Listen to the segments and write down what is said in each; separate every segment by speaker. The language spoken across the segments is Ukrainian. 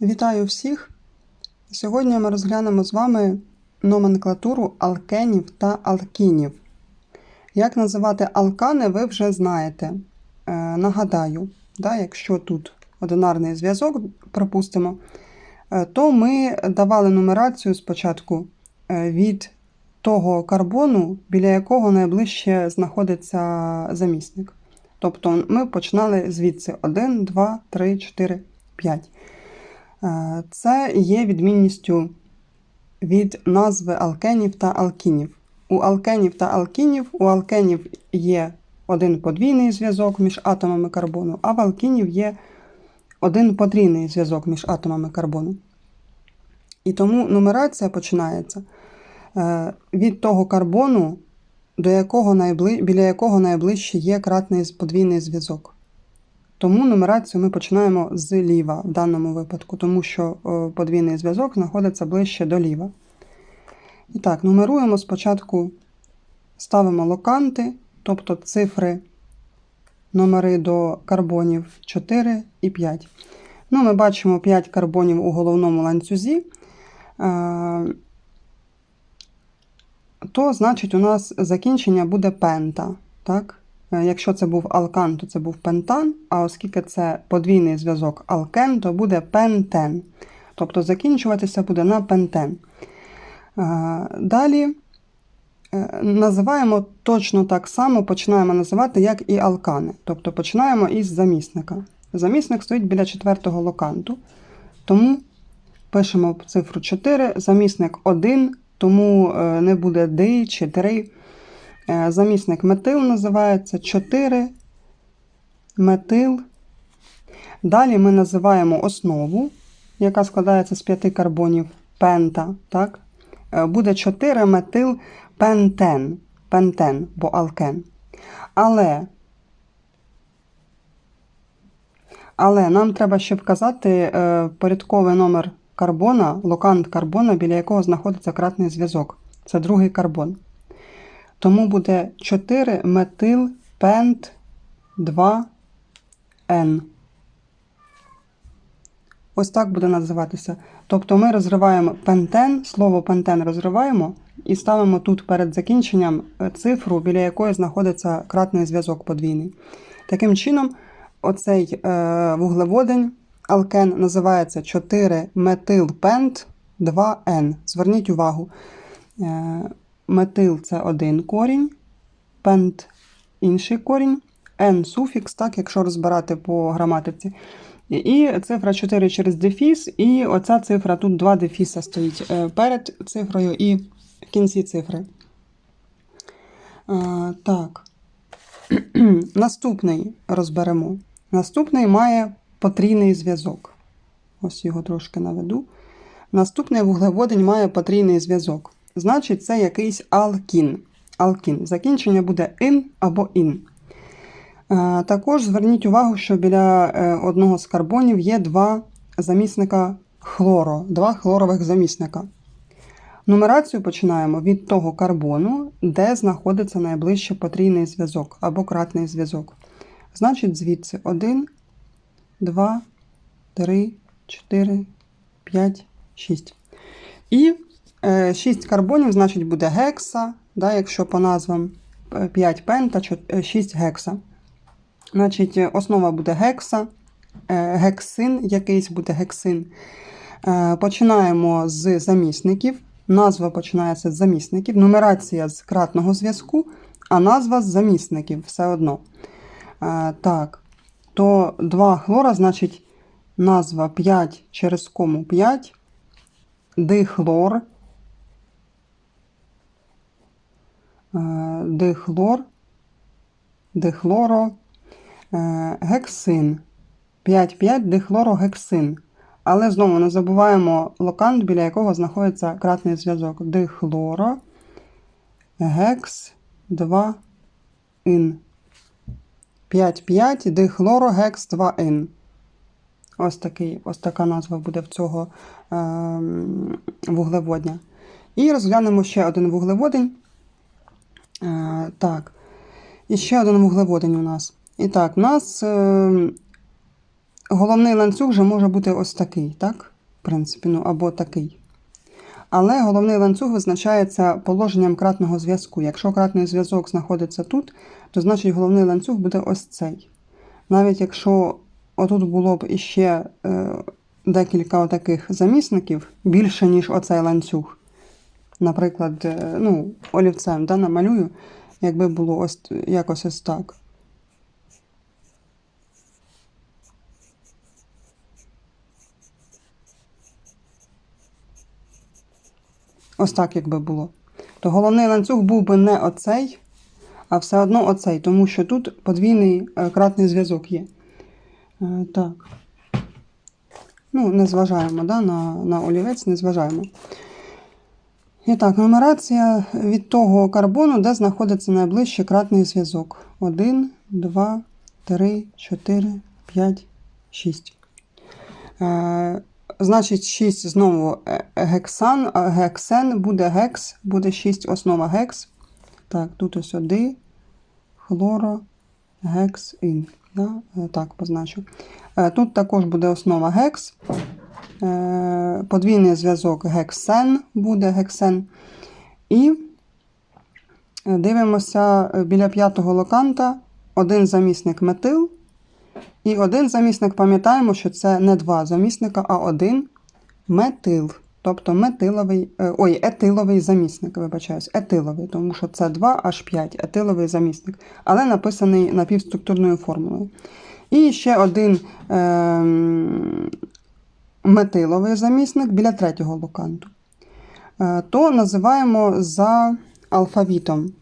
Speaker 1: Вітаю всіх! Сьогодні ми розглянемо з вами номенклатуру алкенів та алкінів. Як називати алкани, ви вже знаєте. Е, нагадаю, да, якщо тут одинарний зв'язок, пропустимо, е, то ми давали нумерацію спочатку е, від того карбону, біля якого найближче знаходиться замісник. Тобто ми починали звідси 1, 2, 3, 4, 5. Е, Це є відмінністю від назви алкенів та алкінів. У алкенів та алкінів у алкенів є один подвійний зв'язок між атомами карбону, а в алкінів є один потрійний зв'язок між атомами карбону. І тому нумерація починається е, від того карбону, до якого найбли... біля якого найближче є кратний подвійний зв'язок. Тому нумерацію ми починаємо з ліва в даному випадку, тому що е, подвійний зв'язок знаходиться ближче до ліва. І так, нумеруємо спочатку, ставимо локанти, тобто цифри, номери до карбонів 4 і 5. Ну, Ми бачимо 5 карбонів у головному ланцюзі. Е, То, значить, у нас закінчення буде пента. так? Е, Якщо це був алкан, то це був пентан, а оскільки це подвійний зв'язок алкен, то буде пентен. Тобто закінчуватися буде на пентен. Е, Далі е, називаємо точно так само, починаємо називати, як і алкани. Тобто починаємо із замісника. Замісник стоїть біля четвертого локанту. Тому пишемо цифру 4, замісник 1, тому не буде ди чи 3. Замісник метил називається 4 метил. Далі ми називаємо основу, яка складається з 5 карбонів пента. Так? Буде 4 метил пентен, пентен, бо алкен. Але але нам треба ще вказати е, порядковий номер карбона, локант карбона, біля якого знаходиться кратний зв'язок. Це другий карбон. Тому буде 4 метил пент 2 Н. Ось так буде називатися. Тобто ми розриваємо пентен, слово пентен розриваємо і ставимо тут перед закінченням цифру, біля якої знаходиться кратний зв'язок подвійний. Таким чином, оцей е, вуглеводень алкен називається 4 метил пент 2 Н. Зверніть увагу. Е, метил це один корінь, пент інший корінь, n суфікс, так, якщо розбирати по граматиці. І цифра 4 через дефіс, і оця цифра, тут два дефіса стоїть перед цифрою і в кінці цифри. Так. Наступний розберемо. Наступний має потрійний зв'язок. Ось його трошки наведу. Наступний вуглеводень має потрійний зв'язок. Значить, це якийсь алкін. Алкін. Закінчення буде ін або ін. Е, також зверніть увагу, що біля е, одного з карбонів є два замісника хлоро, два хлорових замісника. Нумерацію починаємо від того карбону, де знаходиться найближче потрійний зв'язок або кратний зв'язок. Значить, звідси 1, 2, 3, 4, 5, 6. І 6 е, карбонів, значить, буде гекса, да, якщо по назвам 5 пента, 6 гекса. Значить, основа буде гекса, е, гексин, якийсь буде гексин. Е, починаємо з замісників. Назва починається з замісників, нумерація з кратного зв'язку, а назва з замісників все одно. Так, то 2 хлора, значить, назва 5 через кому 5, дихлор. Е, дихлор, дихлоро, е, гексин. 5,5 дихлорогексин. Але знову не забуваємо локант, біля якого знаходиться кратний зв'язок. Дихлоро, гекс 2 ін. 5,5 дихлорогекс 2 ін. Ось такий, ось така назва буде в цього е, вуглеводня. І розглянемо ще один вуглеводень. Е, так, і ще один вуглеводень у нас. І так, у нас е, головний ланцюг вже може бути ось такий, так? В принципі, ну або такий. Але головний ланцюг визначається положенням кратного зв'язку. Якщо кратний зв'язок знаходиться тут, то значить головний ланцюг буде ось цей. Навіть якщо отут було б іще е, декілька таких замісників, більше, ніж оцей ланцюг. Наприклад, е, ну, олівцем да, намалюю, якби було ось якось ось так. Ось так, якби було. То головний ланцюг був би не оцей, а все одно оцей, тому що тут подвійний е, кратний зв'язок є. Е, Так. Ну, не зважаємо да, на, на олівець, не зважаємо. І так, нумерація від того карбону, де знаходиться найближчий кратний зв'язок. 1, 2, 3, 4, 5, 6. Е, значить, 6 знову е, гексан, гексен буде гекс, буде 6 основа гекс. Так, тут ось оди, хлоро, гекс, ін. Е, Так, позначу. Е, Тут також буде основа гекс. Е, Подвійний зв'язок гексен буде гексен. І е, дивимося е, біля п'ятого локанта один замісник метил. І один замісник, пам'ятаємо, що це не два замісника, а один метил. Тобто метиловий, ой, етиловий замісник, вибачаюсь, етиловий, тому що це 2 аж 5 етиловий замісник, але написаний напівструктурною формулою. І ще один е, метиловий замісник біля третього локанту. Е, то називаємо за алфавітом.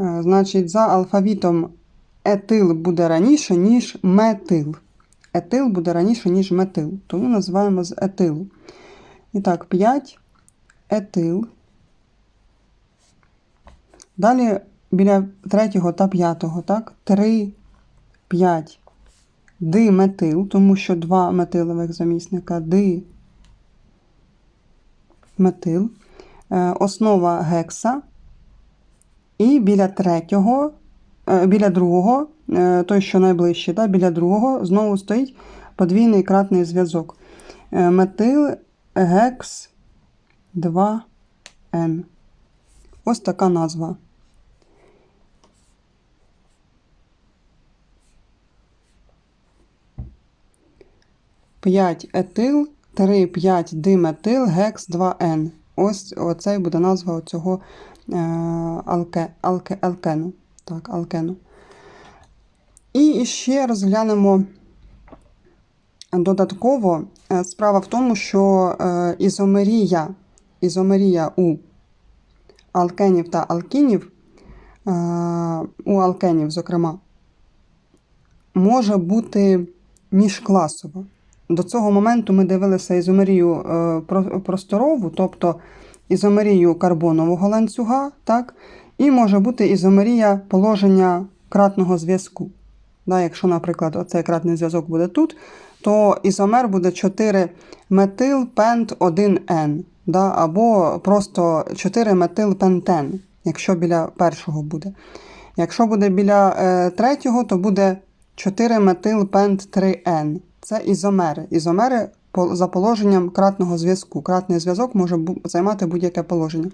Speaker 1: Е, значить, за алфавітом етил буде раніше, ніж метил. Етил буде раніше, ніж метил. Тому називаємо з етилу. І так, 5 етил. Далі біля третього та п'ятого, так, 3, 5 диметил, тому що два метилових замісника ди метил. Е, Основа гекса. І біля третього, е, біля другого, е, той, що найближчий, да, біля другого, знову стоїть подвійний кратний зв'язок. Метил гекс 2Н. Ось така назва. П'ять етил, 3, 5 диметил, гекс 2Н. Ось оцей буде назва цього е, алке, алке, алкену. Так, алкену. І ще розглянемо додатково. Е, Справа в тому, що е, ізомерія, ізомерія у алкенів та алкінів, е, у алкенів, зокрема, може бути міжкласова. До цього моменту ми дивилися ізомерію е, просторову, тобто ізомерію карбонового ланцюга, так? і може бути ізомерія положення кратного зв'язку. Да, якщо, наприклад, оцей кратний зв'язок буде тут, то ізомер буде 4 метил пент 1Н, да, або просто 4 метил пентен, якщо біля першого буде. Якщо буде біля е, третього, то буде 4 метил пент 3Н. Це ізомери. Ізомери за положенням кратного зв'язку. Кратний зв'язок може займати будь-яке положення.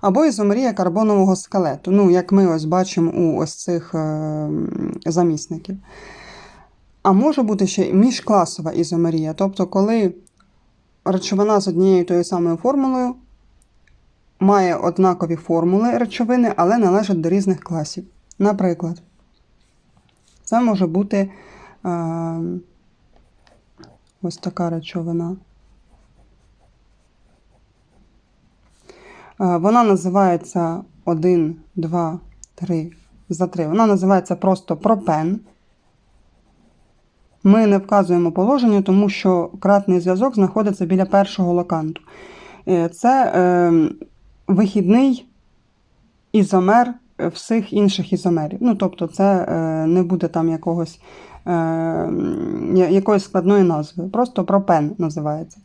Speaker 1: Або ізомерія карбонового скелету. Ну, як ми ось бачимо у ось цих е, замісників. А може бути ще міжкласова ізомерія, тобто, коли речовина з однією тою самою формулою має однакові формули речовини, але належать до різних класів. Наприклад, це може бути е, ось така речовина. Е, Вона називається 1, 2, 3 за 3. Вона називається просто пропен. Ми не вказуємо положення, тому що кратний зв'язок знаходиться біля першого локанту. Е, Це е, вихідний ізомер всіх інших ізомерів. Ну, тобто, це е, не буде там якогось, е, я- якоїсь складної назви. Просто пропен називається.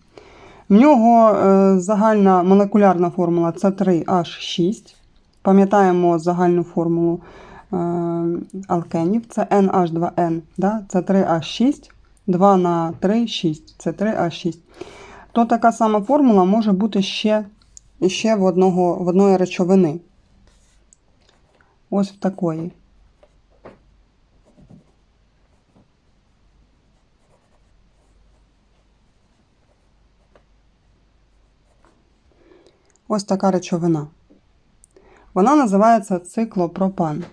Speaker 1: В нього е, загальна молекулярна формула це 3H6. Пам'ятаємо загальну формулу алкенів. Це NH2N, да? це 3H6, 2 на 3, 6, це 3H6. То така сама формула може бути ще, ще в, одного, в одної речовини. Ось в такої. Ось така речовина. Вона називається циклопропан.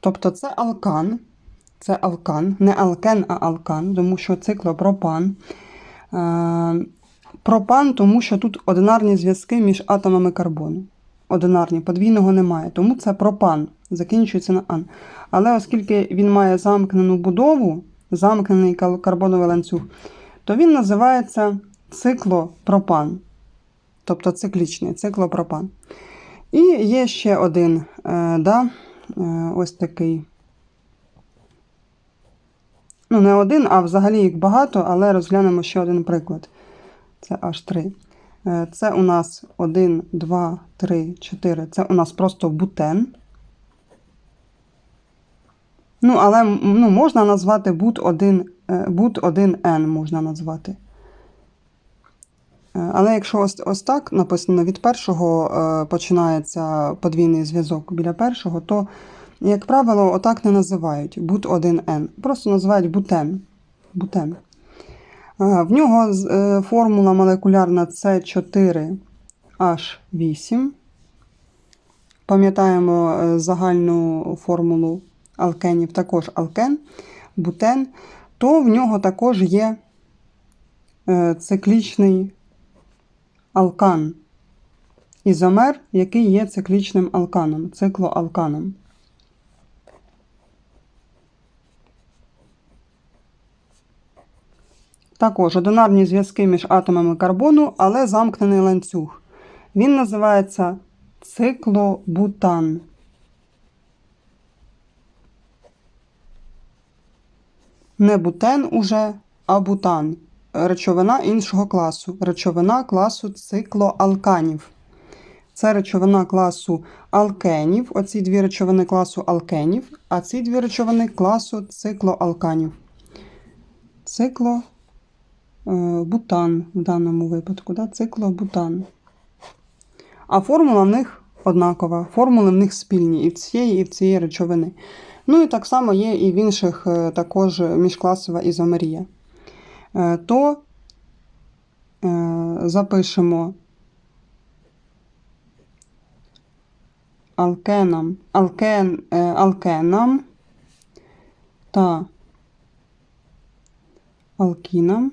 Speaker 1: Тобто це алкан, це алкан, не алкен, а алкан, тому що циклопропан. Е, пропан, тому що тут одинарні зв'язки між атомами карбону. Одинарні, подвійного немає. Тому це пропан, закінчується на ан. Але оскільки він має замкнену будову, замкнений карбоновий ланцюг, то він називається циклопропан. Тобто циклічний циклопропан. І є ще один, е, да, е, ось такий. Ну, не один, а взагалі їх багато, але розглянемо ще один приклад. Це H3. Е, Це у нас 1, 2, 3, 4. Це у нас просто бутен. Ну, але ну, можна назвати 1, е, бут 1N можна назвати. Е, Але якщо ось, ось так написано від першого е, починається подвійний зв'язок біля першого, то, як правило, отак не називають бут 1N. Просто називають бутен. бутен. В нього формула молекулярна С4H8. Пам'ятаємо е, загальну формулу алкенів, також алкен, бутен, то в нього також є е, циклічний алкан. Ізомер, який є циклічним алканом, циклоалканом. Також одинарні зв'язки між атомами карбону, але замкнений ланцюг. Він називається циклобутан. Не бутен уже, а бутан. Речовина іншого класу. Речовина класу циклоалканів. Це речовина класу алкенів. Оці дві речовини класу алкенів, а ці дві речовини класу циклоалканів. Цикло е, в даному випадку. Да? Циклобутан. А формула в них однакова. Формули в них спільні і в цієї, і в цієї речовини. Ну і так само є і в інших е, також міжкласова ізомерія. Е, То е, запишемо алкенам, алкен, алкенам та алкінам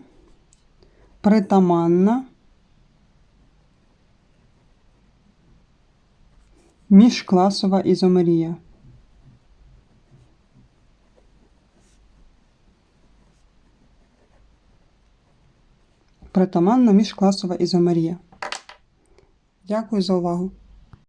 Speaker 1: притаманна міжкласова ізомерія. Притаманна міжкласова ізомерія. Дякую за увагу.